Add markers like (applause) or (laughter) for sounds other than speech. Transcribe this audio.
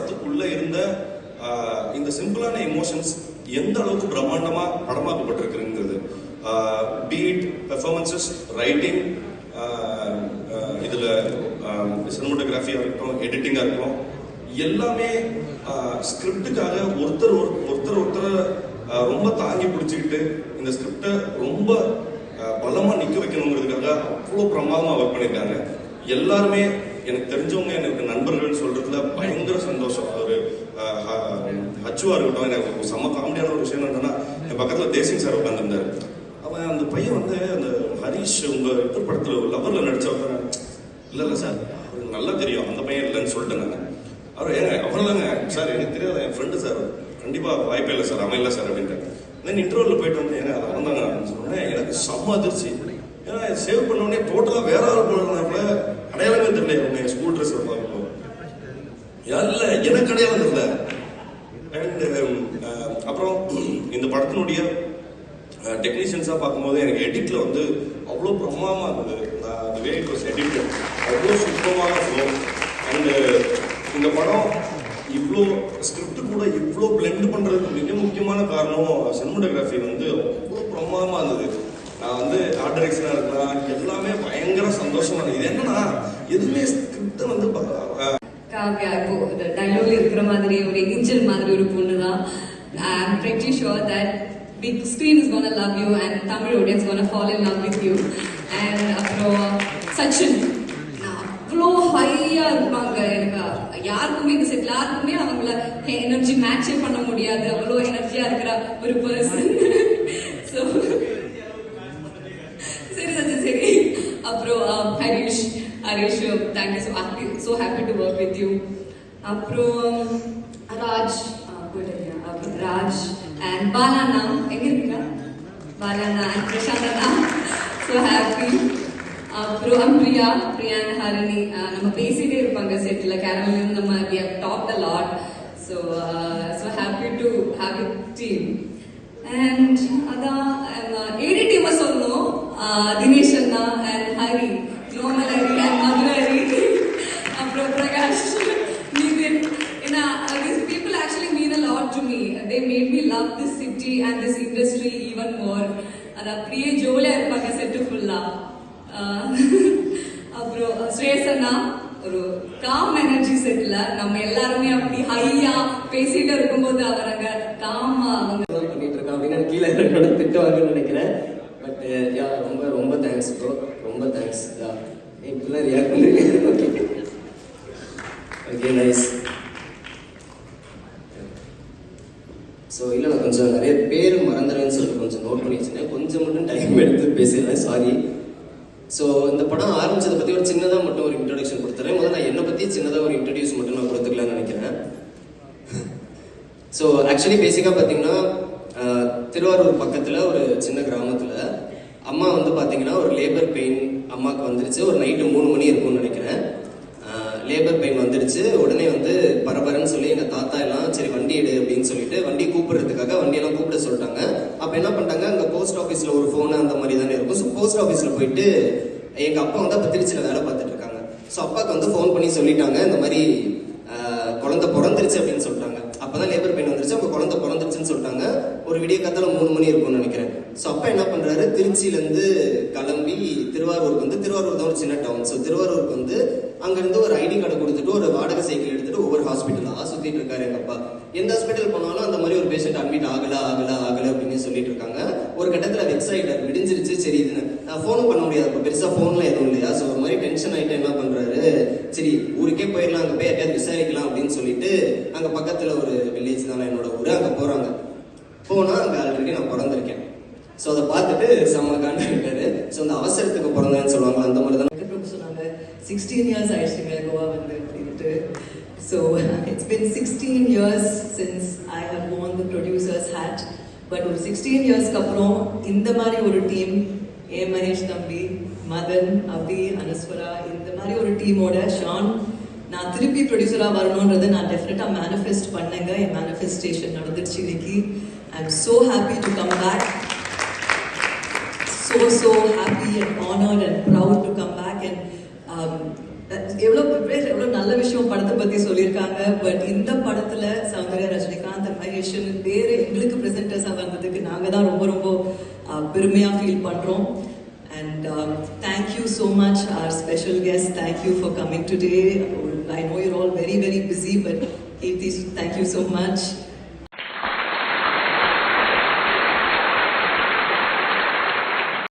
படத்துக்குள்ள இருந்த இந்த சிம்பிளான எமோஷன்ஸ் எந்த அளவுக்கு பிரம்மாண்டமா படமாக்கப்பட்டிருக்குங்கிறது பீட் பெர்ஃபார்மன்சஸ் ரைட்டிங் இதில் சினிமோட்டோகிராஃபியா இருக்கட்டும் எடிட்டிங்காக இருக்கட்டும் எல்லாமே ஸ்கிரிப்டுக்காக ஒருத்தர் ஒருத்தர் ஒருத்தர் ரொம்ப தாங்கி பிடிச்சிக்கிட்டு இந்த ஸ்கிரிப்டை ரொம்ப பலமாக நிற்க வைக்கணுங்கிறதுக்காக அவ்வளோ பிரமாதமாக ஒர்க் பண்ணியிருக்காங்க. எல்லாருமே எனக்கு தெரிஞ்சவங்க எனக்கு நண்பர்கள் சொல்றதுல பயங்கர சந்தோஷம். ஒரு ஹச்சுவா இருக்கட்டும் எனக்கு செம்ம காமெடியான ஒரு விஷயம் என்னன்னா என் பக்கத்துல தேசிங் சார் உட்காந்துருந்தாரு அவன் அந்த பையன் வந்து அந்த ஹரிஷ் உங்க இது படத்துல லவர்ல நடிச்சவங்க இல்ல இல்ல சார் அவருக்கு நல்லா தெரியும் அந்த பையன் இல்லைன்னு சொல்லிட்டேன் நான். அவர் ஏங்க அவ்வளோதாங்க சார் எனக்கு தெரியாது என் ஃப்ரெண்டு சார். கண்டிப்பா வாய்ப்பே இல்லை சார் அவன் இல்லை சார் அப்படின்ட்டு. தென் இன்டர்வலில் போயிட்டு வந்து ஏங்க அது வந்தாங்க அப்படின்னு எனக்கு செம்ம அதிர்ச்சி. ஏன்னா சேவ் பண்ண உடனே டோட்டலாக வேற ஆள் போனதுனால அடையாளமே தெரியல உங்க ஸ்கூல் ட்ரெஸ் பார்க்கணும் இல்ல எனக்கு அடையாளம் தெரியல அண்ட் அப்புறம் இந்த படத்தினுடைய uh, டெக்னீஷியன்ஸாக பார்க்கும்போது எனக்கு எடிட்ல வந்து அவ்வளோ பிரமாதமாக இருந்தது. நான் அந்த வே இட் வாஸ் எடிட்டட் அவ்வளோ சுத்தமாக இருக்கும் அண்டு இந்த படம் இவ்வளோ ஸ்கிரிப்ட் கூட இவ்வளோ பிளெண்ட் பண்ணுறதுக்கு மிக முக்கியமான காரணம் சினிமோட்டோகிராஃபி வந்து அவ்வளோ பிரமாதமாக இருந்தது. நான் வந்து ஆர்ட் டைரக்ஷனாக இருக்கலாம் எல்லாமே பயங்கர சந்தோஷமா இருந்தது. இது எதுவுமே ஸ்கிரிப்டை வந்து காவ்யா இப்போ டைலாக்ல இருக்கிற மாதிரி ஒரு எஞ்சல் மாதிரி ஒரு பொண்ணு தான் I am pretty sure that big screen is gonna love you and Tamil audience gonna follow in love with you and அப்புறம் சச்சின். அவ்வளோ ஹையா இருப்பாங்க. எனக்கு யாருக்குமே இந்த செட்ல யாருக்குமே அவங்கள எனர்ஜி மேட்சே பண்ண முடியாது. அவ்வளோ எனர்ஜியா இருக்கிற ஒரு பர்சன் ஸோ சரி சச்சின் சரி. அப்புறம் Harish. Harish thank you so happy so happy to work with you அப்புறம் ராஜ் அப்புறம் ராஜ் அண்ட் பாலாண்ணா. எங்க இருக்கீங்க? பாலாண்ணா அண்ட் பிரசாந்த் அண்ணா. ஸோ ஹாப்பி அப்புறம் பிரியா பிரியா அண்ட் ஹரணி. நம்ம பேசிட்டே இருப்பாங்க செட்டில் கேரமில் நம்ம we have talk a lot so so happy to happy team and அதான் ஏடி டீமை சொல்லணும். தினேஷ் அண்ணா அண்ட் ஹரி. அது அப்படியே ஜோலியா இருப்பாங்க செட்டு ஃபுல்லா அப்புறம் ஸ்ரேசனா ஒரு காம் எனர்ஜி செட்ல நம்ம எல்லாருமே அப்படி ஹையா பேசிட்டு இருக்கும்போது அவர் அங்க காமா பண்ணிட்டு இருக்கான். அப்படின்னு கீழே இருக்கிற திட்டுவாங்கன்னு நினைக்கிறேன். பட் யா ரொம்ப ரொம்ப தேங்க்ஸ் ப்ரோ ரொம்ப தேங்க்ஸ் இப்படிலாம் ரியாக்ட் பண்ணிருக்கேன் ஓகே ஓகே நைஸ் ஸோ இல்லை நான் கொஞ்சம் நிறைய பேர் மறந்துடுவேன்னு சொல்லிட்டு கொஞ்சம் நோட் பண்ணி வச்சிருந்தேன் கொஞ்சம் மட்டும் டைம் பேசிடுறேன் சாரி ஸோ இந்த படம் ஆரம்பிச்சதை பற்றி ஒரு சின்னதாக மட்டும் ஒரு இன்ட்ரடக்ஷன் கொடுத்துறேன். முதல்ல நான் என்னை பற்றி சின்னதாக ஒரு இன்ட்ரடியூஸ் மட்டும் நான் கொடுத்துக்கலாம்னு நினைக்கிறேன். ஸோ ஆக்சுவலி பேசிக்காக பார்த்தீங்கன்னா திருவாரூர் பக்கத்தில் ஒரு சின்ன கிராமத்தில் அம்மா வந்து பார்த்தீங்கன்னா ஒரு லேபர் பெயின் அம்மாவுக்கு வந்துருச்சு. ஒரு நைட்டு மூணு மணி இருக்கும்னு நினைக்கிறேன். லேபர் பெயின் வந்துருச்சு. உடனே வந்து பரபரன்னு சொல்லி எங்கள் தாத்தா எல்லாம் சரி வண்டி எடு அப்படின்னு சொல்லிட்டு வண்டி கூப்பிடுறதுக்காக வண்டியெல்லாம் கூப்பிட சொல்லிட்டாங்க. அப்போ என்ன பண்ணிட்டாங்க அங்கே போஸ்ட் ஆஃபீஸில் ஒரு ஃபோனு அந்த மாதிரி தானே இருக்கும் ஸோ போஸ்ட் ஆஃபீஸில் போயிட்டு எங்கள் அப்பா வந்து அப்போ திருச்சியில் வேலை பார்த்துட்டு இருக்காங்க. ஸோ அப்பாவுக்கு வந்து ஃபோன் பண்ணி சொல்லிட்டாங்க இந்த மாதிரி குழந்தை பிறந்துருச்சு அப்படின்னு சொல்லிட்டாங்க. அப்போ தான் லேபர் பெயின் வந்துருச்சு அவங்க குழந்தை பிறந்துருச்சுன்னு சொல்லிட்டாங்க. ஒரு விடிய கத்தால மூணு மணி இருக்கும்னு நினைக்கிறேன். ஸோ அப்பா என்ன பண்ணுறாரு திருச்சியிலேருந்து கிளம்பி திருவாரூருக்கு வந்து திருவாரூர் தான் ஒரு சின்ன டவுன் ஸோ திருவாரூருக்கு வந்து அங்கேருந்து ஒரு ஐடி கார்டு கொடுத்துட்டு ஒரு வாடகை சைக்கிள் எடுத்துட்டு ஒவ்வொரு சுத்திட்டு இருக்காரு எங்க அப்பா. எந்த ஹாஸ்பிட்டல் போனாலும் அந்த மாதிரி ஒரு பேஷண்ட் அட்மிட் ஆகல ஆகல ஆகல அப்படின்னு சொல்லிட்டு இருக்காங்க. ஒரு கட்டத்துல வெக்ஸ் விடிஞ்சிருச்சு சரி இது நான் ஃபோனும் பண்ண முடியாது. அப்ப பெருசா ஃபோன்ல எதுவும் இல்லையா? ஸோ ஒரு மாதிரி டென்ஷன் ஆயிட்டு என்ன பண்றாரு? சரி ஊருக்கே போயிடலாம். அங்க போய் யாரையாவது விசாரிக்கலாம் அப்படின்னு சொல்லிட்டு அங்க பக்கத்துல ஒரு வில்லேஜ் தானே என்னோட ஊரு. அங்க போறாங்க. போனா அங்க ஆல்ரெடி நான் பிறந்திருக்கேன். ஸோ அதை பார்த்துட்டு செம்ம காண்டாயிட்டாரு ஸோ அந்த அவசரத்துக்கு பிறந்தேன்னு சொல்லுவாங்க அந்த மாதிரி தான். சொன்னாங்க சிக்ஸ்டீன் இயர்ஸ் ஆயிடுச்சுங்க கோவா வந்து அப்படின்ட்டு so (laughs) its been sixteen years since i have worn the producers hat. But ஒரு சிக்ஸ்டீன் இயர்ஸ்க்கு அப்புறம் இந்த மாதிரி ஒரு டீம் ஏ மகேஷ் தம்பி மதன் அபி அனஸ்வரா இந்த மாதிரி ஒரு டீமோட ஷான் நான் திருப்பி ப்ரொடியூசராக வரணுன்றதை நான் டெஃபினட்டாக மேனிஃபெஸ்ட் பண்ணேங்க. என் மேனிஃபெஸ்டேஷன் நடந்துருச்சு இன்னைக்கு. I am so happy to come back so so happy and honoured and proud to come back and um, எவ்வளோ பேர் எவ்வளோ நல்ல விஷயம் படத்தை பற்றி சொல்லியிருக்காங்க. பட் இந்த படத்தில் சௌந்தர்யா ரஜினிகாந்த் மகேஷன் வேறு எங்களுக்கு ப்ரெசென்டர்ஸாக வந்ததுக்கு நாங்கள் தான் ரொம்ப ரொம்ப பெருமையாக ஃபீல் பண்ணுறோம் and thank you so much our special guest thank you for coming today I know you're all very very busy but Keerthi thank you so much